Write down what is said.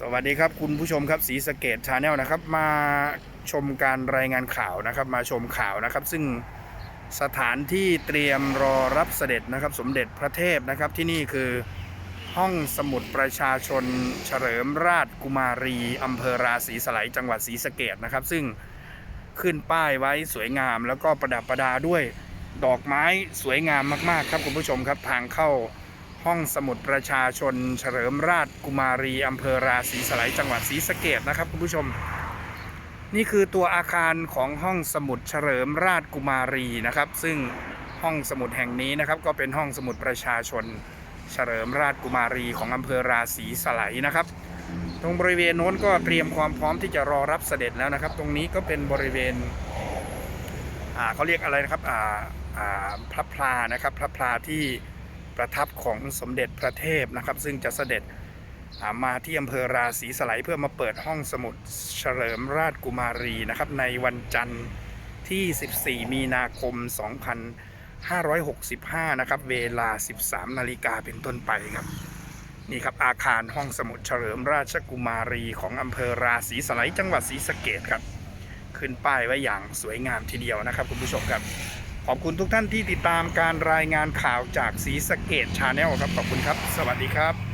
สวัสดีครับคุณผู้ชมครับสีสเกตชาแนลนะครับ มาชมการรายงานข่าวนะครับ มาชมข่าวนะครับ ซึ่งสถานที่เตรียมรอรับเสด็จนะครับ สมเด็จพระเทพนะครับที่นี่คือห้องสมุดประชาชนเฉลิมราชกุมารีอำเภอราศีสไลจังหวัดศรีสะเกดนะครับ ซึ่งขึ้นป้ายไว้สวยงาม แล้วก็ประดับประดาด้วยดอกไม้สวยงามมากๆ ครับคุณผู้ชมครับทางเข้า ห้องสมุดประชาชน เฉลิมราชกุมารีอำเภอราศีสไลยจังหวัดศรีสะเกดนะครับคุณผู้ชม นี่คือตัวอาคารของห้องสมุดเฉลิมราชกุมารีนะครับ ซึ่งห้องสมุดแห่งนี้นะครับ ก็เป็นห้องสมุดประชาชน เฉลิมราชกุมารีของอำเภอราศีสไลยนะครับ ตรงบริเวณโน้นก็เตรียมความพร้อมที่จะรอรับเสด็จแล้วนะครับ ตรงนี้ก็เป็นบริเวณเขาเรียกอะไรนะครับพระพลานะครับพระพลาที่ ประทับของสมเด็จพระเทพนะครับ ซึ่งจะเสด็จมาที่อำเภอราศีสไลเพื่อมาเปิดห้องสมุดเฉลิมราชกุมารีนะครับ ในวันจันทร์ที่ 14 มีนาคม 2565 นะครับ เวลา 13 นาฬิกาเป็นต้นไปครับ นี่ครับอาคารห้องสมุดเฉลิมราชกุมารีของอำเภอราศีสไลจังหวัดศรีสะเกดครับ ขึ้นป้ายไว้อย่างสวยงามทีเดียวนะครับคุณผู้ชมครับ ขอบคุณทุกท่านที่ติดตามการรายงานข่าวจากสีสะเกดชาแนลครับ ขอบคุณครับ สวัสดีครับ